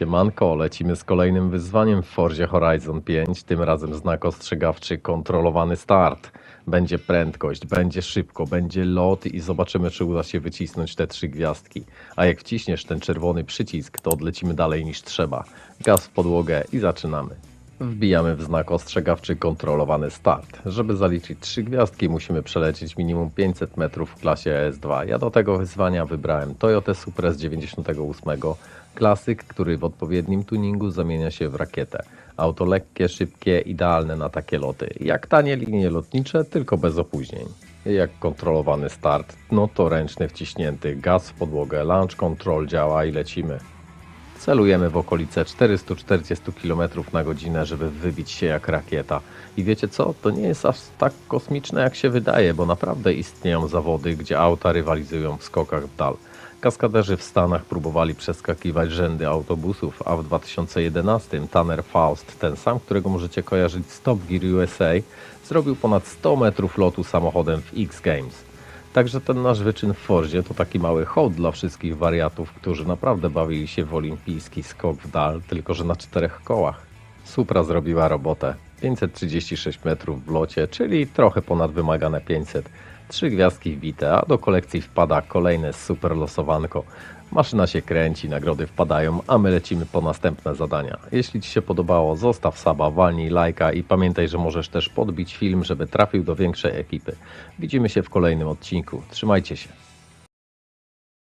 Siemanko, lecimy z kolejnym wyzwaniem w Forzie Horizon 5, tym razem znak ostrzegawczy kontrolowany start. Będzie prędkość, będzie szybko, będzie lot i zobaczymy, czy uda się wycisnąć te trzy gwiazdki. A jak wciśniesz ten czerwony przycisk, to odlecimy dalej niż trzeba. Gaz w podłogę i zaczynamy. Wbijamy w znak ostrzegawczy kontrolowany start. Żeby zaliczyć trzy gwiazdki, musimy przelecieć minimum 500 metrów w klasie ES2. Ja do tego wyzwania wybrałem Toyota Supra z 98, klasyk, który w odpowiednim tuningu zamienia się w rakietę. Auto lekkie, szybkie, idealne na takie loty. Jak tanie linie lotnicze, tylko bez opóźnień. Jak kontrolowany start, no to ręczny wciśnięty, gaz w podłogę, launch control działa i lecimy. Celujemy w okolice 440 km na godzinę, żeby wybić się jak rakieta. I wiecie co? To nie jest aż tak kosmiczne jak się wydaje, bo naprawdę istnieją zawody, gdzie auta rywalizują w skokach w dal. Kaskaderzy w Stanach próbowali przeskakiwać rzędy autobusów, a w 2011 Tanner Faust, ten sam, którego możecie kojarzyć z Top Gear USA, zrobił ponad 100 metrów lotu samochodem w X Games. Także ten nasz wyczyn w Forzie to taki mały hołd dla wszystkich wariatów, którzy naprawdę bawili się w olimpijski skok w dal, tylko że na czterech kołach. Supra zrobiła robotę. 536 metrów w locie, czyli trochę ponad wymagane 500. Trzy gwiazdki wbite, a do kolekcji wpada kolejne super losowanko. Maszyna się kręci, nagrody wpadają, a my lecimy po następne zadania. Jeśli Ci się podobało, zostaw saba, walnij lajka i pamiętaj, że możesz też podbić film, żeby trafił do większej ekipy. Widzimy się w kolejnym odcinku. Trzymajcie się.